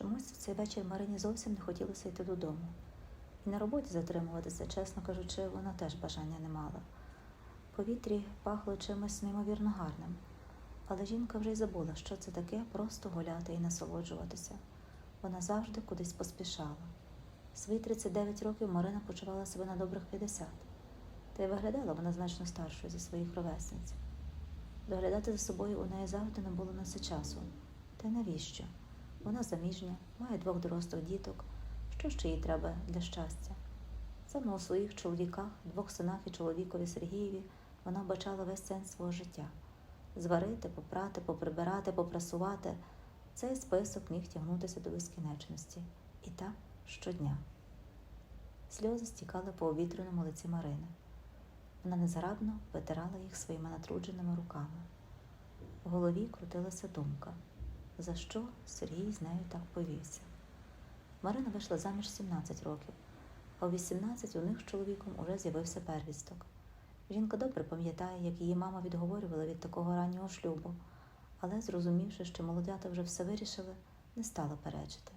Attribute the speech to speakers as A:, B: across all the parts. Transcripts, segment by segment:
A: Чомусь цей вечір Марині зовсім не хотілося йти додому. І на роботі затримуватися, чесно кажучи, вона теж бажання не мала. Повітрі пахло чимось неймовірно гарним, але жінка вже й забула, що це таке просто гуляти і насолоджуватися. Вона завжди кудись поспішала. Свої 39 років Марина почувала себе на добрих 50, та й виглядала вона значно старшою зі своїх ровесниць. Доглядати за собою у неї завжди не було на це часу. Та й навіщо? Вона заміжня, має двох дорослих діток. Що ще їй треба для щастя? Саме у своїх чоловіках, двох синах і чоловікові Сергієві вона бачала весь сенс свого життя зварити, попрати, поприбирати, попрасувати. Цей список міг тягнутися до безкінечності. І так щодня. Сльози стікали по обітреному лиці Марини. Вона незграбно витирала їх своїми натрудженими руками. В голові крутилася думка, за що Сергій з нею так повівся. Марина вийшла заміж 17 років, а у 18 у них з чоловіком уже з'явився первісток. Жінка добре пам'ятає, як її мама відговорювала від такого раннього шлюбу, але, зрозумівши, що молодята вже все вирішили, не стала перечити.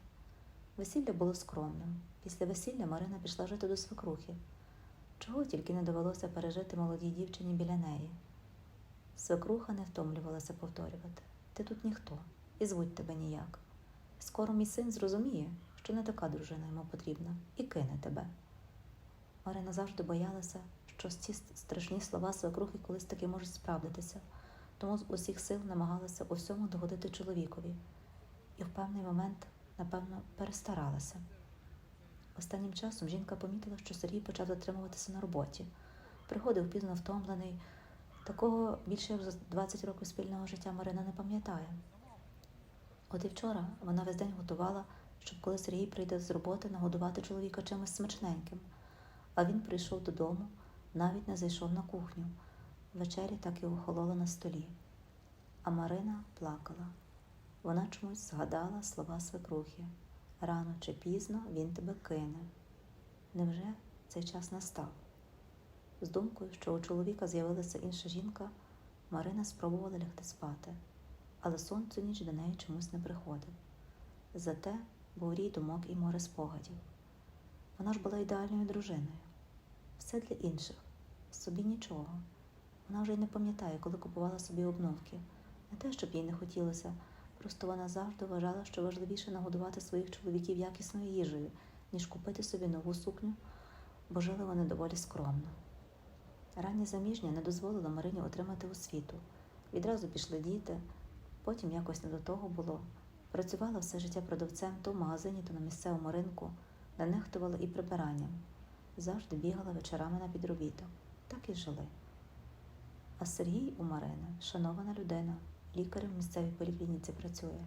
A: Весілля було скромним. Після весілля Марина пішла жити до свекрухи. Чого тільки не довелося пережити молодій дівчині біля неї. Свекруха не втомлювалася повторювати ти тут ніхто, і звуть тебе ніяк. Скоро мій син зрозуміє, що не така дружина йому потрібна, і кине тебе. Марина завжди боялася, що ці страшні слова свекрухи колись таки можуть справдитися, тому з усіх сил намагалася у всьому догодити чоловікові, і в певний момент, напевно, перестаралася. Останнім часом жінка помітила, що Сергій почав затримуватися на роботі. Приходив пізно втомлений. Такого більше як за 20 років спільного життя Марина не пам'ятає. От і вчора вона весь день готувала, щоб коли Сергій прийде з роботи, нагодувати чоловіка чимось смачненьким. А він прийшов додому, навіть не зайшов на кухню. Вечері так і охолола на столі. А Марина плакала. Вона чомусь згадала слова свекрухи. Рано чи пізно він тебе кине. Невже цей час настав? З думкою, що у чоловіка з'явилася інша жінка, Марина спробувала лягти спати, але сон цю ніч до неї чомусь не приходив. Зате був рій думок і море спогадів. Вона ж була ідеальною дружиною. Все для інших, собі нічого. Вона вже й не пам'ятає, коли купувала собі обновки. Не те, щоб їй не хотілося, просто вона завжди вважала, що важливіше нагодувати своїх чоловіків якісною їжею, ніж купити собі нову сукню, бо жили вони доволі скромно. Раннє заміжня не дозволило Марині отримати освіту. Відразу пішли діти, потім якось не до того було. Працювала все життя продавцем то в магазині, то на місцевому ринку, не нехтувала і прибиранням. Завжди бігала вечорами на підробіток. Так і жили. А Сергій у Марини шанована людина, лікарем в місцевій поліклініці працює.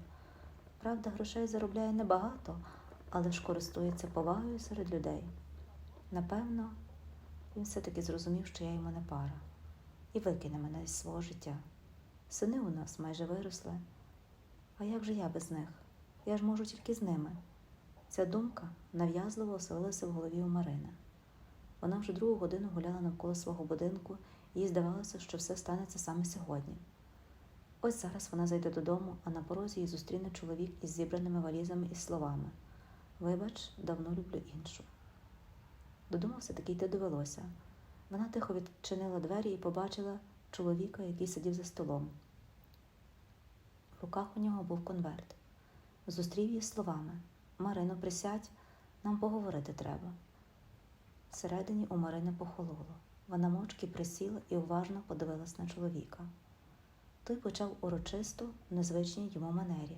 A: Правда, грошей заробляє небагато, але ж користується повагою серед людей. Напевно, він все-таки зрозумів, що я йому не пара, і викине мене із свого життя. Сини у нас майже виросли. А як же я без них? Я ж можу тільки з ними. Ця думка нав'язливо оселилася в голові у Марини. Вона вже другу годину гуляла навколо свого будинку, і їй здавалося, що все станеться саме сьогодні. Ось зараз вона зайде додому, а на порозі її зустріне чоловік із зібраними валізами і словами Вибач, давно люблю іншу. Додому все-таки йти довелося. Вона тихо відчинила двері і побачила чоловіка, який сидів за столом. В руках у нього був конверт. Зустрів її словами Марино, присядь, нам поговорити треба. Всередині у Марини похололо. Вона мовчки присіла і уважно подивилась на чоловіка. Той почав урочисто в незвичній йому манері.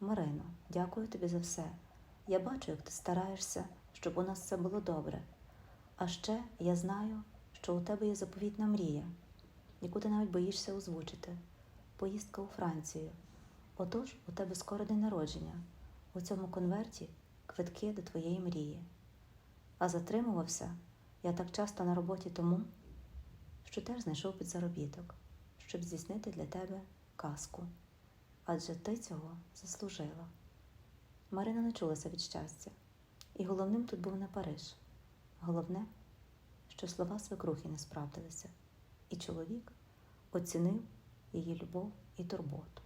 A: Марино, дякую тобі за все. Я бачу, як ти стараєшся, щоб у нас все було добре. А ще я знаю, що у тебе є заповітна мрія, яку ти навіть боїшся озвучити поїздка у Францію. Отож, у тебе скоро день народження. У цьому конверті квитки до твоєї мрії. А затримувався я так часто на роботі тому, що теж знайшов під заробіток, щоб здійснити для тебе казку. Адже ти цього заслужила. Марина не чулася від щастя, і головним тут був не Париж. Головне, що слова свекрухи не справдилися, і чоловік оцінив її любов і турботу.